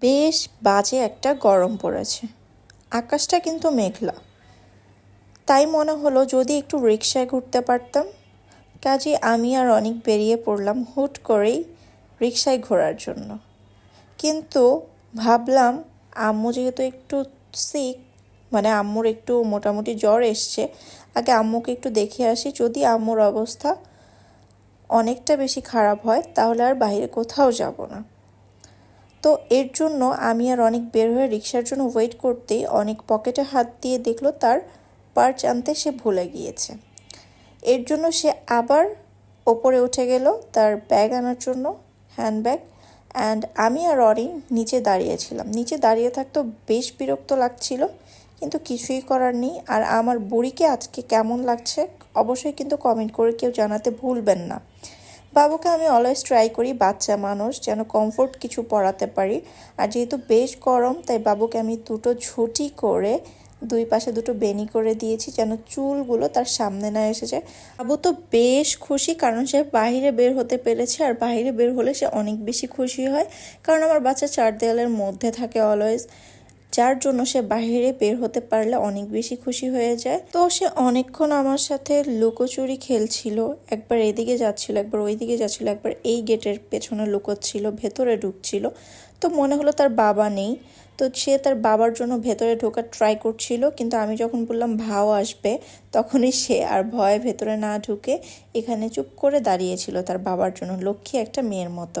বেশ বাজে একটা গরম পড়েছে। আকাশটা কিন্তু মেঘলা। তাই মনে হলো যদি একটু রিক্সায় ঘুরতে পারতাম। কাজে আমি আর অনেক বেরিয়ে পড়লাম হুট করেই রিক্সায় ঘোরার জন্য। কিন্তু ভাবলাম, আম্মু যেহেতু একটু সিক মানে আম্মুর একটু মোটামুটি জ্বর এসছে, আগে আম্মুকে একটু দেখে আসি। যদি আম্মুর অবস্থা অনেকটা বেশি খারাপ হয়, তাহলে আর বাইরে কোথাও যাব না। তো এর জন্য আমি আর অনেক বের হয়ে রিক্সার জন্য ওয়েট করতেই অনেক পকেটে হাত দিয়ে দেখল তার পার্চ আনতে সে ভুলে গিয়েছে। এর জন্য সে আবার ওপরে উঠে গেল তার ব্যাগ আনার জন্য হ্যান্ডব্যাগ অ্যান্ড আমি আর অরিন নিচে দাঁড়িয়েছিলাম নিচে দাঁড়িয়ে থাকতেও বেশ বিরক্ত লাগছিল, কিন্তু কিছুই করার নেই। আর আমার বুড়িকে আজকে কেমন লাগছে, অবশ্যই কিন্তু কমেন্ট করে কেউ জানাতে ভুলবেন না। বাবুকে আমি অলওয়েজ ট্রাই করি, বাচ্চা মানুষ, যেন কমফোর্ট কিছু পরাতে পারি। আর যেহেতু বেশ গরম, তাই বাবুকে আমি দুটো ঝুটি করে, দুই পাশে দুটো বেনি করে দিয়েছি, যেন চুলগুলো তার সামনে না এসে যায়। বাবু তো বেশ খুশি, কারণ সে বাইরে বের হতে পেরেছে, আর বাইরে বের হলে সে অনেক বেশি খুশি হয়। কারণ আমার বাচ্চা চার দেয়ালের মধ্যে থাকে অলওয়েজ যার জন্য সে বাইরে বের হতে পারলে অনেক বেশি খুশি হয়ে যায়। তো সে অনেকক্ষণ আমার সাথে লুকোচুরি খেলছিল, একবার এদিকে যাচ্ছিল, একবার ওইদিকে যাচ্ছিল, একবার এই গেটের পেছনে লুকোচ্ছিল, ভেতরে ঢুকছিল। তো মনে হলো তার বাবা নেই। তো সে তার বাবার জন্য ভেতরে ঢোকার ট্রাই করছিল, কিন্তু আমি যখন বললাম, ভাও আসবে, তখনই সে আর ভয়ে ভেতরে না ঢুকে এখানে চুপ করে দাঁড়িয়েছিল তার বাবার জন্য, লক্ষ্মী একটা মেয়ের মতো।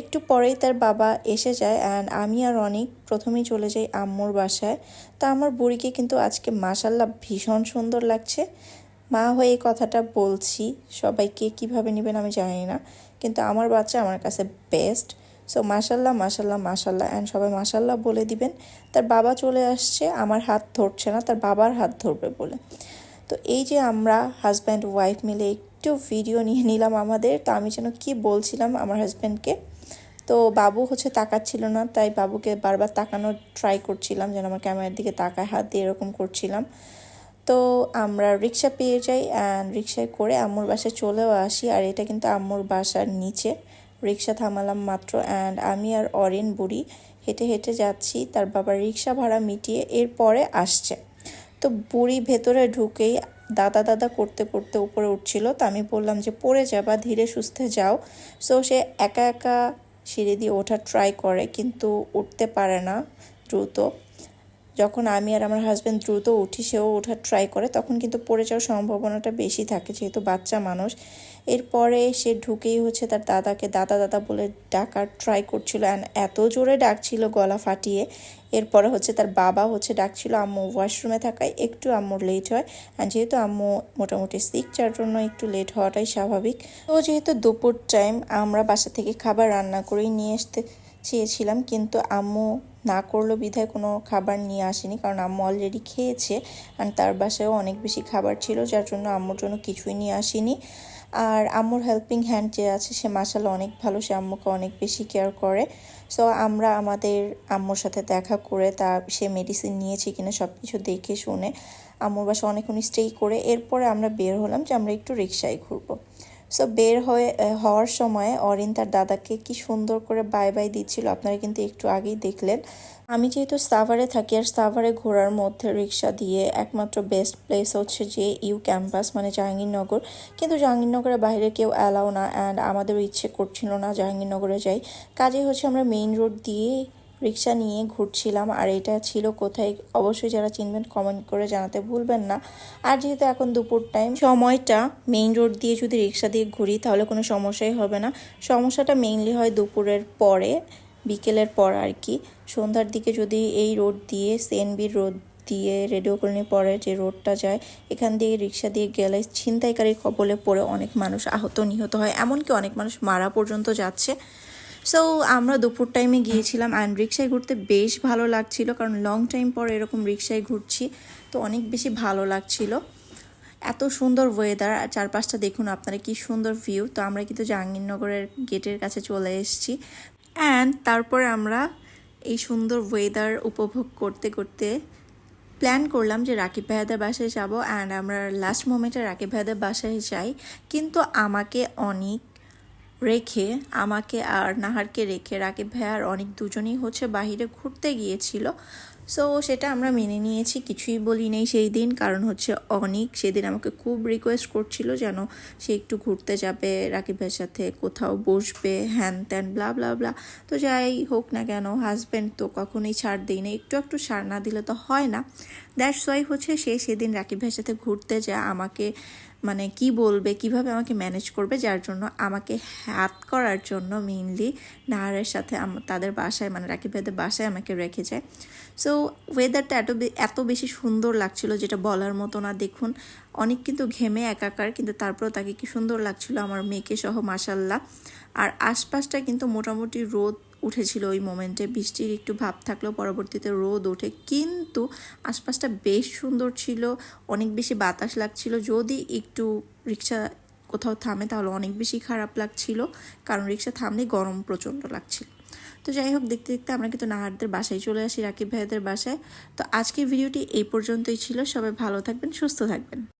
একটু পরেই তার বাবা এসে যায় অ্যান্ড আমি আর অনেক প্রথমেই চলে যাই আম্মুর বাসায়। তো আমার বুড়িকে কিন্তু আজকে মাসাল্লাহ ভীষণ সুন্দর লাগছে। মা হয়ে এই কথাটা বলছি, সবাইকে কীভাবে নেবেন আমি জানি না, কিন্তু আমার বাচ্চা আমার কাছে বেস্ট সো মাসাল্লাহ মাসাল্লাহ মাসাল্লাহ অ্যান্ড সবাই মাসাল্লাহ বলে দিবেন। তার বাবা চলে আসছে, আমার হাত ধরছে না, তার বাবার হাত ধরবে বলে। তো এই যে আমরা হাজব্যান্ড ওয়াইফ মিলে একটু ভিডিও নিয়ে নিলাম আমাদের, তো আমি যেন কি বলছিলাম আমার হাজব্যান্ডকে তো বাবু হচ্ছে তাকাচ্ছিল না, তাই বাবুকে বারবার তাকানোর ট্রাই করছিলাম, যেন আমার ক্যামেরার দিকে তাকায়, হাত দিয়ে এরকম করছিলাম। তো আমরা রিক্সা পেয়ে যাই অ্যান্ড রিক্সায় করে আম্মুর বাসায় চলেও আসি, আর এটা কিন্তু আম্মুর বাসার নিচে। রিক্সা থামালাম মাত্র অ্যান্ড আমি আর অরেন বুড়ি হেঁটে হেঁটে যাচ্ছি, তার বাবার রিক্সা ভাড়া মিটিয়ে এরপরে আসছে। তো বুড়ি ভেতরে ঢুকেই দাদা দাদা করতে করতে উপরে উঠছিল, তো আমি বললাম যে পড়ে যাবা, ধীরে সুস্থে যাও। সো সে একা একা সিঁড়ি দিয়ে ওঠার ট্রাই করে কিন্তু উঠতে পারে না দ্রুত। যখন আমি আর আমার হাজব্যান্ড দ্রুত উঠি, সেও ওঠার ট্রাই করে, তখন কিন্তু পড়ে যাওয়ার সম্ভাবনাটা বেশি থাকে। যেহেতু বাচ্চা মানুষ, এরপরে সে ঢুকেই হচ্ছে তার দাদাকে, দাদা দাদা বলে ডাকার ট্রাই করছিল অ্যান্ড এত জোরে ডাকছিল গলা ফাটিয়ে। এরপরে হচ্ছে তার বাবা হচ্ছে ডাকছিল, আম্মু ওয়াশরুমে থাকায় একটু আম্মুর লেট হয়। অ্যান্ড যেহেতু আম্মু মোটামুটি সিক যার জন্য একটু লেট হওয়াটাই স্বাভাবিক। তো যেহেতু দুপুর টাইম আমরা বাসা থেকে খাবার রান্না করেই নিয়ে আসতে চেয়েছিলাম, কিন্তু আম্মু না করল বিধায় কোনো খাবার নিয়ে আসেনি। কারণ আম্মু অলরেডি খেয়েছে আর তার বাসায়ও অনেক বেশি খাবার ছিল, যার জন্য আম্মুর জন্য কিছুই নিয়ে আসেনি। আর আম্মুর হেল্পিং হ্যান্ড যে আছে, সে মাসাল অনেক ভালো, সে আম্মুকে অনেক বেশি কেয়ার করে। সো আমরা আমাদের আম্মুর সাথে দেখা করে তা সে মেডিসিন নিয়েছে কিনা সব কিছু দেখে শুনে আম্মুর বাসা অনেকক্ষণ স্টেই করে, এরপরে আমরা বের হলাম যে আমরা একটু রিক্সায় ঘুরবো। সো বের হয়ে হওয়ার সময় অরিন তার দাদাকে কি সুন্দর করে বাই বাই দিচ্ছিল আপনারা কিন্তু একটু আগেই দেখলেন। আমি যেহেতু সাভারে থাকি আর সাভারে ঘোরার মধ্যে রিক্সা দিয়ে একমাত্র বেস্ট প্লেস হচ্ছে যে ইউ ক্যাম্পাস মানে জাহাঙ্গীরনগর। কিন্তু জাহাঙ্গীরনগরের বাইরে কেউ অ্যালাও না অ্যান্ড আমাদেরও ইচ্ছে করছিল না জাহাঙ্গীরনগরে যাই। কাজেই হচ্ছে আমরা মেইন রোড দিয়ে রিক্সা নিয়ে ঘুরছিলাম। আর এটা ছিল কোথায় অবশ্যই যারা চিনবেন কমেন্ট করে জানাতে ভুলবেন না। আর যেহেতু এখন দুপুর টাইম সময়টা মেইন রোড দিয়ে যদি রিক্সা দিয়ে ঘুরি তাহলে কোনো সমস্যাই হবে না। সমস্যাটা মেইনলি হয় দুপুরের পরে, বিকেলের পর আর কি সন্ধ্যার দিকে যদি এই রোড দিয়ে সেনবির রোড দিয়ে রেডিও কলোনি পরে যে রোডটা যায়, এখান দিয়ে রিক্সা দিয়ে গেলে ছিনতাইকারী কবলে পড়ে অনেক মানুষ আহত নিহত হয়। এমনকি অনেক মানুষ মারা পর্যন্ত যাচ্ছে। সো আমরা দুপুর টাইমে গিয়েছিলাম অ্যান্ড রিক্সায় ঘুরতে বেশ ভালো লাগছিল কারণ লং টাইম পর এরকম রিক্সায় ঘুরছি, তো অনেক বেশি ভালো লাগছিল। এত সুন্দর ওয়েদার আর চারপাশটা দেখুন আপনারা কি সুন্দর ভিউ তো আমরা কিন্তু জাহাঙ্গীরনগরের গেটের কাছে চলে এসেছি। অ্যান্ড তারপরে আমরা এই সুন্দর ওয়েদার উপভোগ করতে করতে প্ল্যান করলাম যে রাকিব ভাইয়াদের বাসায় যাব। অ্যান্ড আমরা লাস্ট মোমেন্টে রাকিব ভাইয়াদের বাসায় যাই। কিন্তু আমাকে অনেক রেখে আমাকে আর নাহারকে রেখে রাকিব ভাই আর অনেক দুজনেই হচ্ছে বাহিরে ঘুরতে গিয়েছিল। সো সেটা আমরা মেনে নিয়েছি, কিছুই বলি নেই সেই দিন। কারণ হচ্ছে অনিক সেদিন আমাকে খুব রিকোয়েস্ট করছিল যেন সে একটু ঘুরতে যাবে রাকিব ভাইয়ের সাথে কোথাও বসবে, হ্যান ত্যান ব্লা ব্লা ব্লা তো যাই হোক না কেন হাজব্যান্ড তো কখনোই ছাড় দিই না একটু একটু ছাড় না দিলে তো হয় না। দ্যাটস ওয়াই হচ্ছে সে সেদিন রাকিব ভাইয়ের সাথে ঘুরতে যায়, আমাকে মানে কি বলবে, কীভাবে আমাকে ম্যানেজ করবে, যার জন্য আমাকে হ্যাপ করার জন্য মেইনলি নাহারের সাথে তাদের বাসায় মানে রাকিব ভাইদের বাসায় আমাকে রেখে যায়। সো ওয়েদারটা এত এত বেশি সুন্দর লাগছিল যেটা বলার মতো না। দেখুন, অনেক কিন্তু ঘেমে একাকার, কিন্তু তারপরেও তাকে কি সুন্দর লাগছিল আমার মেয়েকে সহ মাসাল্লাহ আর আশপাশটা কিন্তু মোটামুটি রোদ উঠেছিল ওই মোমেন্টে, বৃষ্টির একটু ভাব থাকলেও পরবর্তীতে রোদ ওঠে। কিন্তু আশপাশটা বেশ সুন্দর ছিল, অনেক বেশি বাতাস লাগছিল। যদি একটু রিক্সা কোথাও থামে তাহলে অনেক বেশি খারাপ লাগছিল, কারণ রিক্সা থামলে গরম প্রচণ্ড লাগছিল। তো যাই হোক, দেখতে দেখতে আমরা কিন্তু নাহারদের বাসায় চলে আসি রাকিব ভাইদের বাসায়। তো আজকের ভিডিওটি এই পর্যন্তই ছিল। সবাই ভালো থাকবেন, সুস্থ থাকবেন।